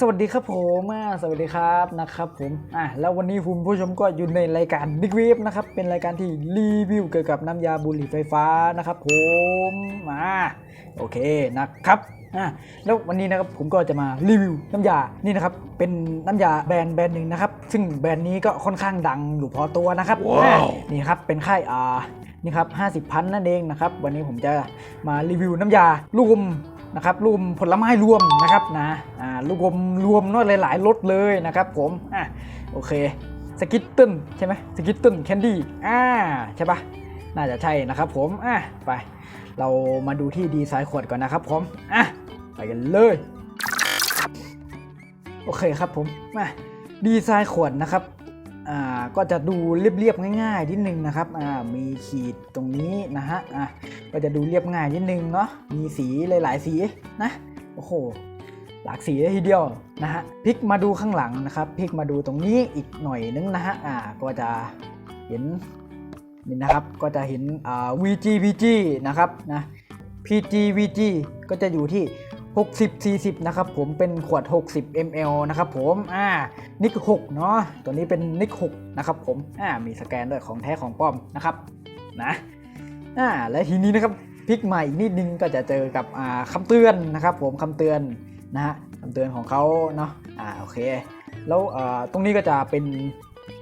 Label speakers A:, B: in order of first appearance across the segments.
A: สวัสดีครับผมอ่าสวัสดีครับนะครับผมอะแล้ววันนี้คุณผู้ชมก็อยู่ในรายการดิกเวฟนะครับเป็นรายการที่รีวิวเกี่ยวกับน้ำยาบุหรี่ไฟฟ้านะครับผมมาโอเคนะครับอะแล้ววันนี้นะครับผมก็จะมารีวิวน้ำยานี่นะครับเป็นน้ำยาแบรนด์แบรนด์หนึ่งนะครับซึ่งแบรนด์นี้ก็ค่อนข้างดังอยู่พอตัวนะครับ
B: ว้าว
A: อะนี่ครับเป็นค่ายอ่านี่ครับ50พันนั่นเองนะครับวันนี้ผมจะมารีวิวน้ำยาลูกอมนะครับรวมผลไม้รวมนะครับนะ อ่าลูกอมรวมน้อยหลายๆรสเลยนะครับผมอะโอเคสกิตเติ้ลใช่ไหมสกิตเติ้ลแคนดี้อ่าใช่ปะน่าจะใช่นะครับผมอะไป เรามาดูที่ดีไซน์ขวดก่อนนะครับผมอะไปกันเลยโอเคครับผมมาดีไซน์ขวดนะครับอ่าก็จะดูเรียบๆง่ายๆนิดนึงนะครับอ่ามีขีดตรงนี้นะฮะอะก็จะดูเรียบง่ายนิดนึงเนาะมีสีหลายๆสีนะโอ้โห หลากสีเลยทีเดียวนะฮะพลิกมาดูข้างหลังนะครับพลิกมาดูตรงนี้อีกหน่อยนึงนะฮะอ่าก็จะเห็นนี่นะครับก็จะเห็นอ่า VG VG นะครับนะ PG VG ก็จะอยู่ที่ 60 40 นะครับผมเป็นขวด 60 ml นะครับผมอ่านิก6เนาะตัวนี้เป็นนิก6นะครับผมอ่ามีสแกนด้วยของแท้ของปลอมนะครับนะอ่าและทีนี้นะครับพลิกมาอีกนิดนึงก็จะเจอกับอ่าคำเตือนนะครับผมคำเตือน นะฮะคำเตือนของเขาเนาะอ่าโอเค แล้วอ่าตรงนี้ก็จะเป็น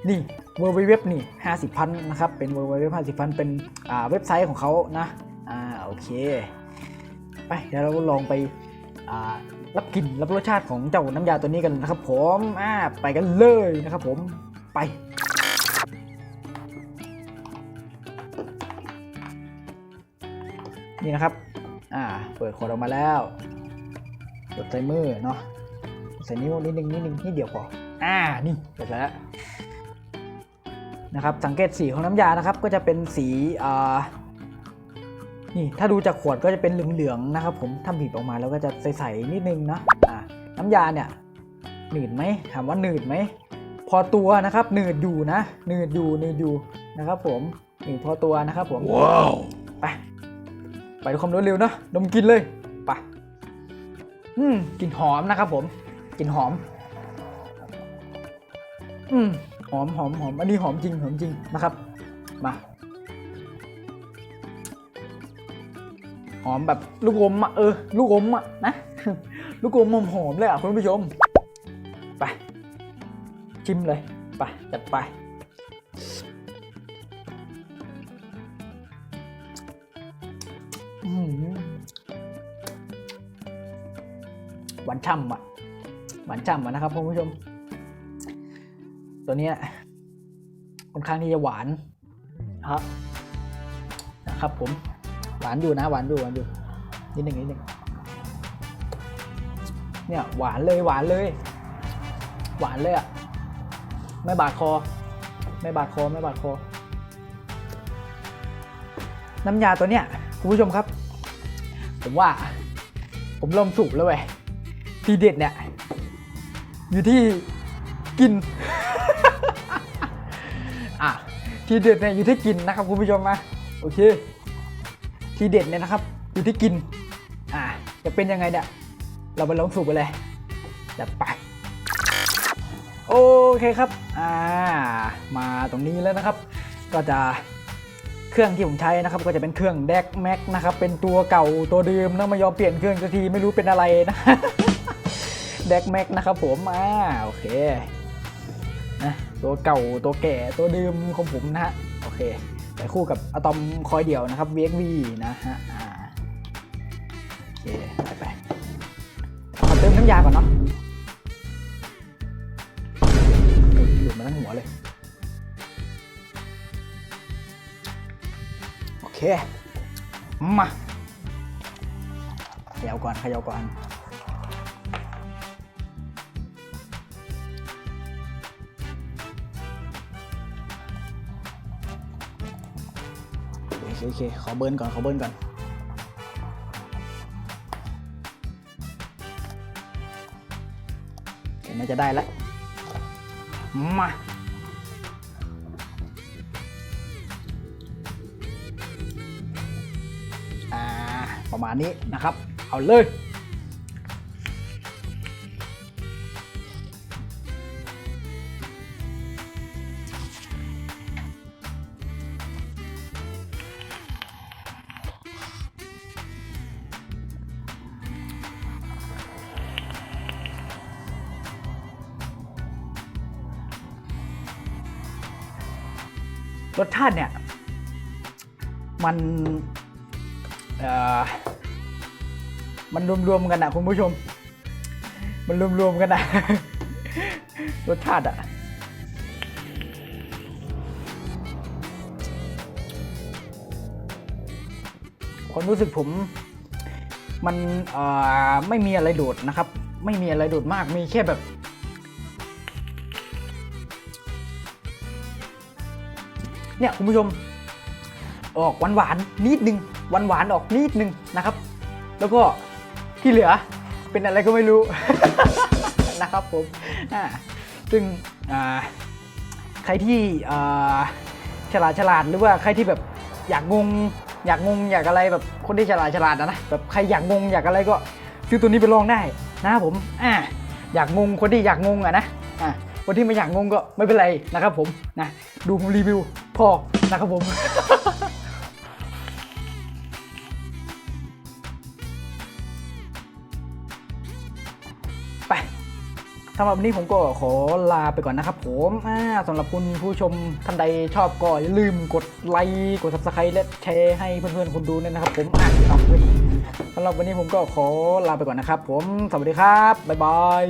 A: นี่เว็บเว็บนี่50พันนะครับ เป็นเว็บเว็บห้าสิบพันเป็นอ่าเว็บไซต์ของเขานะอ่าโอเค ไปเดี๋ยวเราลองไปอ่ารับกลิ่นรับรสชาติของเจ้าน้ำยาตัวนี้กันนะครับ ผมอ่าไปกันเลยนะครับ ผมไปนี่นะครับ อ่า เปิดขวดออกมาแล้ว กดใส่มือเนาะใส่นิ้วนิดนึงนิดนึงนิดเดียวพออ่านี่เสร็จแล้วนะครับสังเกตสีของน้ำยานะครับ ก็จะเป็นสีอ่านี่ถ้าดูจากขวดก็จะเป็นเหลืองๆนะครับ ผมถ้าบีบออกมาแล้วก็จะใสๆนิดนึงนะอ่าน้ำยาเนี่ยหนืดไหมถามว่าหนืดไหมพอตัวนะครับหนืดอยู่นะหนืดอยู่หนืดอยู่นะครับ ผมหนืดพอตัวนะครับ ผม
B: ว้าว
A: ไปไปด้วยความรวดเร็วเนอะดมกลินเลยไป อืมกลิ่นหอมนะครับผมกลิ่นหอม อืมหอมหอมหอมอันนี้หอมจริงหอมจริงนะครับ มา หอมแบบลูกอมอะเออ ลูกอมอะนะ ลูกอมหอมหอมเลยอะคุณผู้ชม ไป ชิมเลย ไป จัดไป หวานฉ่ำอะหวานฉ่ำอะนะครับคุณผู้ชม ตัวเนี้ยค่อนข้างที่จะหวานนะครับนะครับผมหวานอยู่นะหวานอยู่หวานอยู่นิดหนึ่งนิดหนึ่งเนี่ยหวานเลยหวานเลย หวานเลยอะไม่บาดคอ ไม่บาดคอไม่บาดคอ น้ำยาตัวเนี้ยคุณผู้ชมครับ ผมว่า ผมเริ่มสุกแล้วเว้ย ทีเด็ดเนี่ย อยู่ที่กิน อะ ทีเด็ดเนี่ยอยู่ที่กินนะครับคุณผู้ชมมาโอเค ทีเด็ดเนี่ยนะครับ อยู่ที่กิน อะ จะเป็นยังไงเนี่ย เราไปลองสูบกันเลยจัดไป โอเคครับ อ่า มาตรงนี้แล้วนะครับ ก็จะเครื่องที่ผมใช้นะครับก็จะเป็นเครื่อง d ดกแม็กนะครับเป็นตัวเก่าตัวเดิมนะไม่ยอมเปลี่ยนเครื่องสักทีไม่รู้เป็นอะไรนะ d ดกแม็กนะครับผมอ่าโอเคนะตัวเก่าตัวแก่ตัวเดิมของผมนะฮะโอเคไปคู่กับอะตอมคอยเดี่ยวนะครับ VXV นะฮะอ่าโอเคไปไปขอเติมน้ำยาก่อนเนาะหลุดมาทั้งหัวเลยโอเคมาเขย่าก่อนเขย่าก่อน โอเคโอเคขอเบิร์นก่อนขอเบิร์นก่อนโอเคน่าจะได้แล้วมาอ่าประมาณนี้นะครับ เอาเลย รสชาติเนี่ย มันมันรวมๆกันนะคุณผู้ชม มันรวมๆกันนะรสชาติอะความรู้สึกผมมันไม่มีอะไรโดดนะครับ ไม่มีอะไรโดดมากมีแค่แบบ เนี่ยคุณผู้ชม ออกหวานหวานนิดนึงหวานหวานออกนิดนึงนะครับ แล้วก็ที่เหลือเป็นอะไรก็ไม่รู้นะครับผมอ่าซึ่งใครที่ฉลาดฉลาดหรือว่าใครที่แบบอยากงงอยากงงอยากอะไรแบบคนที่ฉลาดฉลาดนะนะแบบใครอยากงงอยากอะไรก็ซื้อตัวนี้ไปลองได้นะครับผมอ่าอยากงงคนที่อยากงงอะนะอ่า คนที่ไม่อยากงงก็ไม่เป็นไรนะครับผมนะดูผมรีวิวพอนะครับผมไปสำหรับวันนี้ผมก็ขอลาไปก่อนนะครับผมสำหรับคุณผู้ชมท่านใดชอบก็อย่าลืมกดไลค์กด subscribe และแชร์ให้เพื่อนๆคุณดูด้วยนะครับผมอะเอาเว้ยสำหรับวันนี้ผมก็ขอลาไปก่อนนะครับผม สวัสดีครับ บ๊ายบาย